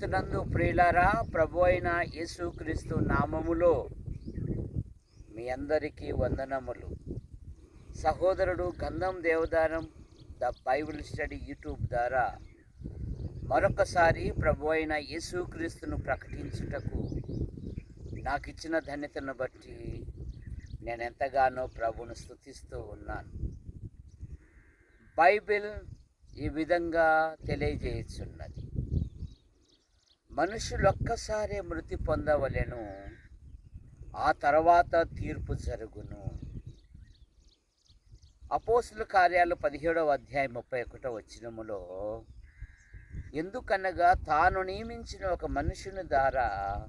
క్రీస్తునందు ప్రియులారా ప్రభు అయిన యేసుక్రీస్తు నామములో మీ అందరికీ వందనములు. సహోదరుడు Gandham Devadanam the Bible study YouTube ద్వారా మరొకసారి ప్రభు అయిన యేసుక్రీస్తును ప్రకటించుటకు నాకు ఇచ్చిన ధన్యతను బట్టి నేను ఎంతగానో ప్రభును స్తుతిస్తూ ఉన్నాను. బైబిల్ ఈ విధంగా తెలియజేయుచున్నది. మనుషులు ఒక్కసారే మృతి పొందవలెను. ఆ తర్వాత తీర్పు జరుగును. అపోసుల కార్యాలు పదిహేడవ అధ్యాయం ముప్పై ఒకటో వచ్చినములో ఎందుకనగా తాను నియమించిన ఒక మనుషుని ద్వారా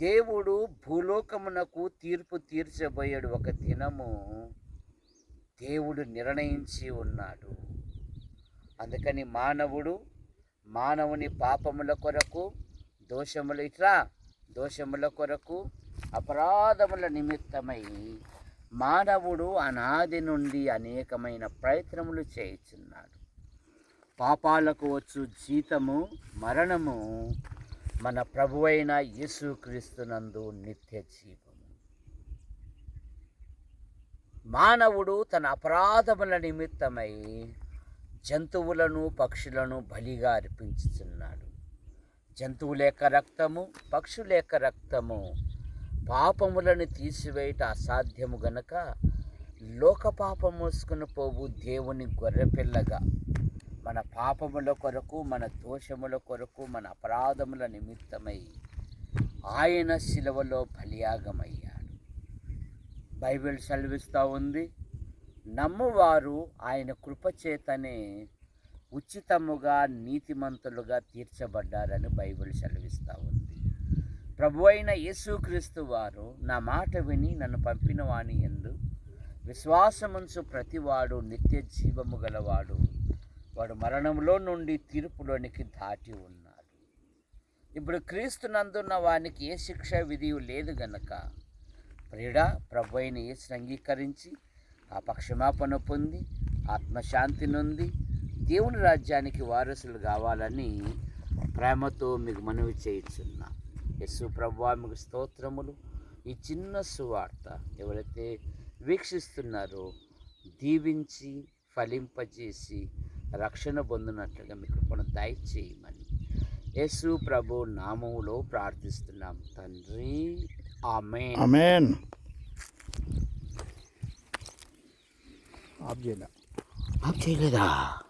దేవుడు భూలోకమునకు తీర్పు తీర్చబోయాడు ఒక దినము దేవుడు నిర్ణయించి ఉన్నాడు. అందుకని మానవుడు మానవుని పాపముల కొరకు దోషములు ఇట్లా దోషముల కొరకు అపరాధముల నిమిత్తమై మానవుడు అనాది నుండి అనేకమైన ప్రయత్నములు చేయుచున్నాడు. పాపాలకు వచ్చు జీతము మరణము మన ప్రభువైన యేసుక్రీస్తునందు నిత్య జీవము మానవుడు తన అపరాధముల నిమిత్తమై జంతువులను పక్షులను బలిగా అర్పించుతున్నాడు జంతువుల యొక్క రక్తము పక్షుల యొక్క రక్తము. పాపములను తీసివేయట అసాధ్యము గనక లోక పాపం మోసుకుని పోవు దేవుని గొర్రెపిల్లగా. మన పాపముల కొరకు మన దోషముల కొరకు మన అపరాధముల నిమిత్తమై ఆయన శిలవలో బలియాగమయ్యాడు. బైబిల్ సెలవిస్తూ ఉంది. నమ్మువారు ఆయన కృపచేతనే ఉచితముగా నీతిమంతులుగా తీర్చబడ్డారని బైబిల్ సెలవిస్తూ ఉంది. ప్రభు అయిన యేసుక్రీస్తు వారు నా మాట విని నన్ను పంపిన వాణి ఎందు విశ్వాసముంచు ప్రతివాడు నిత్య జీవము గలవాడు. వాడు మరణంలో నుండి తీర్పులోనికి దాటి ఉన్నాడు. ఇప్పుడు క్రీస్తు నందున్న వానికి ఏ శిక్ష విధి లేదు గనక ప్రియుడా ప్రభు అయిన యేసు అంగీకరించి ఆ పక్షమాపణ పొంది ఆత్మశాంతి నొంది దేవుని రాజ్యానికి వారసులు కావాలని ప్రేమతో మీకు మనవి చేయించున్నా. యశు ప్రభా మీకు స్తోత్రములు. ఈ చిన్న సువార్త ఎవరైతే వీక్షిస్తున్నారో దీవించి ఫలింపజేసి రక్షణ పొందినట్లుగా మీ కృపను దయచేయమని. యేసు ప్రభు నామములో ప్రార్థిస్తున్నాం తండ్రి. 앞전에 앞전이다